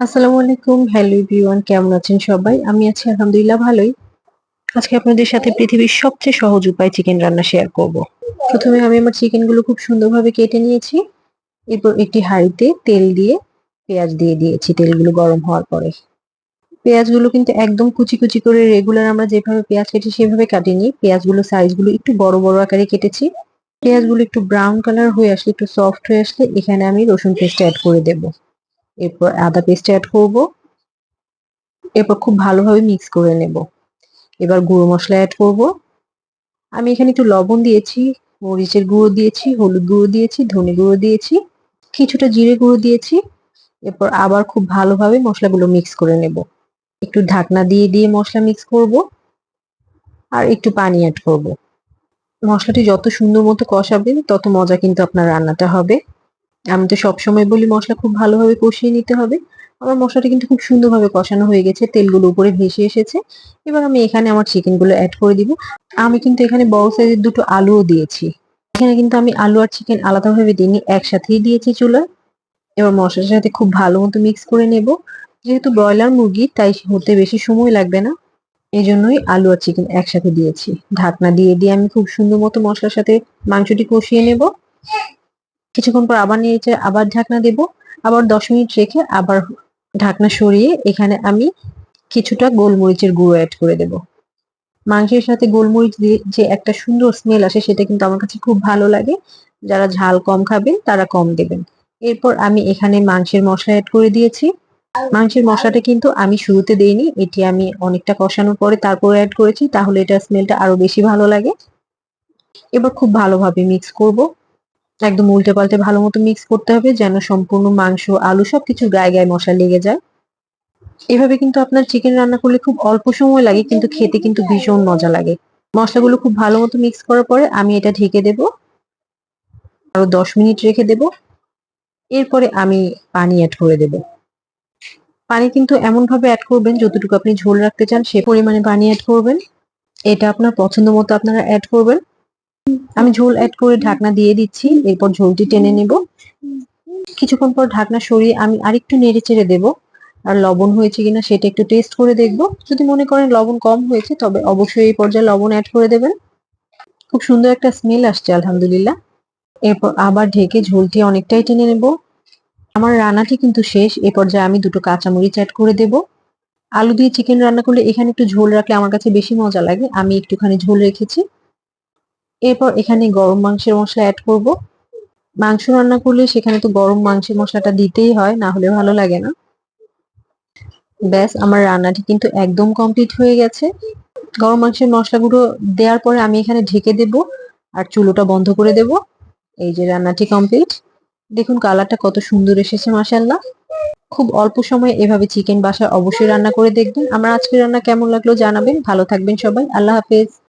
আসসালামু আলাইকুম, hello everyone, কেমন আছেন সবাই? আমি আছি আলহামদুলিল্লাহ ভালোই। আজকে আপনাদের সাথে পৃথিবীর সবচেয়ে সহজ উপায় চিকেন রান্না শেয়ার করব। প্রথমে আমি আমার চিকেনগুলো খুব সুন্দরভাবে কেটে নিয়েছি। এরপর একটি হাঁড়িতে তেল দিয়ে পেঁয়াজ দিয়ে দিয়েছি, তেলগুলো গরম হওয়ার পরে। পেঁয়াজগুলো কিন্তু একদম কুচি কুচি করে রেগুলার আমরা যেভাবে পেঁয়াজ কেটে সেভাবে কাটিনি। পেঁয়াজগুলো সাইজগুলো একটু বড় বড় আকারে কেটেছি। পেঁয়াজগুলো একটু ব্রাউন কালার হয়ে আসলে, একটু সফট হয়ে আসলে এখানে আমি রসুন পেস্ট অ্যাড করে দেবো। এরপর আদা পেস্ট অ্যাড করব। এরপর খুব ভালোভাবে মিক্স করে নেব। এবার গুঁড়ো মশলা অ্যাড করব। আমি এখানে একটু লবণ দিয়েছি, মরিচের গুঁড়ো দিয়েছি, হলুদ গুঁড়ো দিয়েছি, ধনে গুঁড়ো দিয়েছি, কিছুটা জিরে গুঁড়ো দিয়েছি। এরপর আবার খুব ভালোভাবে মশলাগুলো মিক্স করে নেব। একটু ঢাকনা দিয়ে দিয়ে মশলা মিক্স করব আর একটু পানি অ্যাড করব। মশলাটি যত সুন্দর মতো কষাবেন, তত মজা কিন্তু আপনার রান্নাটা হবে। আমি তো সবসময় বলি মশলা খুব ভালোভাবে কষিয়ে নিতে হবে। আমার মশলাটা কিন্তু খুব সুন্দরভাবে কষানো হয়ে গেছে, তেলগুলো উপরে ভেসে এসেছে। এবার আমি এখানে আমার চিকেনগুলো অ্যাড করে দিব। আমি কিন্তু এখানে বড় সাইজের দুটো আলুও দিয়েছি। এখানে কিন্তু আমি আলু আর চিকেন আলাদাভাবে দিইনি, একসাথেই দিয়েছি চুলায়। এবার মশলার সাথে খুব ভালো মতো মিক্স করে নেব। যেহেতু ব্রয়লার মুরগি, তাই হতে বেশি সময় লাগবে না। এই জন্যই আলু আর চিকেন একসাথে দিয়েছি। ঢাকনা দিয়ে দিয়ে আমি খুব সুন্দর মতো মশলার সাথে মাংসটি কষিয়ে নেব। কিছুক্ষণ পর আবার নিয়েছে আবার ঢাকনা দেব। আবার দশ মিনিট রেখে আবার ঢাকনা সরিয়ে এখানে আমি কিছুটা গোলমরিচের গুঁড়ো অ্যাড করে দেব। মাংসের সাথে গোলমরিচ দিয়ে যে একটা সুন্দর স্মেল আসে সেটা কিন্তু আমার কাছে খুব ভালো লাগে। যারা ঝাল কম খাবেন তারা কম দেবেন। এরপর আমি এখানে মাংসের মশলা অ্যাড করে দিয়েছি। মাংসের মশলাটা কিন্তু আমি শুরুতে দেইনি, এটি আমি অনেকটা কষানোর পরে তারপর অ্যাড করেছি, তাহলে এটা স্মেলটা আরও বেশি ভালো লাগে। এবার খুব ভালোভাবে মিক্স করব। একদম উল্টে পাল্টে ভালো মতো মিক্স করতে হবে যেন সম্পূর্ণ মাংস, আলু সবকিছু গায়ে গায়ে মশলা লেগে যায়। এভাবে কিন্তু আপনার চিকেন রান্না করলে খুব অল্প সময় লাগে, কিন্তু খেতে কিন্তু ভীষণ মজা লাগে। মশলাগুলো খুব ভালো মতো মিক্স করার পরে আমি এটা ঢেকে দেব। আরও দশ মিনিট রেখে দেব। এরপরে আমি পানি অ্যাড করে দেব। পানি কিন্তু এমন ভাবে অ্যাড করবেন, যতটুকু আপনি ঝোল রাখতে চান সে পরিমাণে পানি অ্যাড করবেন। এটা আপনার পছন্দ মতো আপনারা অ্যাড করবেন। আমি ঝোল অ্যাড করে ঢাকনা দিয়ে দিচ্ছি, এরপর ঝোলটি টেনে নেব। কিছুক্ষণ পর ঢাকনা সরিয়ে আমি আরেকটু নেড়ে চেড়ে দেবো। আর লবণ হয়েছে কিনা সেটা একটু টেস্ট করে দেখব। যদি মনে করেন লবণ কম হয়েছে, তবে অবশ্যই এই পর্যায়ে লবণ অ্যাড করে দেবেন। খুব সুন্দর একটা স্মেল আসছে, আলহামদুলিল্লাহ। এরপর আবার ঢেকে ঝোলটি অনেকটাই টেনে নেব। আমার রান্নাটি কিন্তু শেষ, এ পর্যায়ে আমি দুটো কাঁচামরিচ অ্যাড করে দেব। আলু দিয়ে চিকেন রান্না করলে এখানে একটু ঝোল রাখলে আমার কাছে বেশি মজা লাগে। আমি একটুখানি ঝোল রেখেছি। এরপর এখানে গরম মাংসের মশলা অ্যাড করব। মাংস রান্না করলে সেখানে তো গরম মাংসের মশলাটা দিতেই হয়, না হলে ভালো লাগে না। ব্যাস, আমার রান্নাটি কিন্তু একদম কমপ্লিট হয়ে গেছে। গরম মাংসের মশলাগুলো দেওয়ার পরে আমি এখানে ঢেকে দেব আর চুলোটা বন্ধ করে দেব। এই যে রান্নাটি কমপ্লিট দেখুন কালারটা কত সুন্দর এসেছে মাসাল্লাহ খুব অল্প সময়ে এভাবে চিকেন বাসায় অবশ্যই রান্না করে দেখবেন। আমার আজকের রান্না কেমন লাগল জানাবেন। ভালো থাকবেন সবাই। আল্লাহ হাফেজ।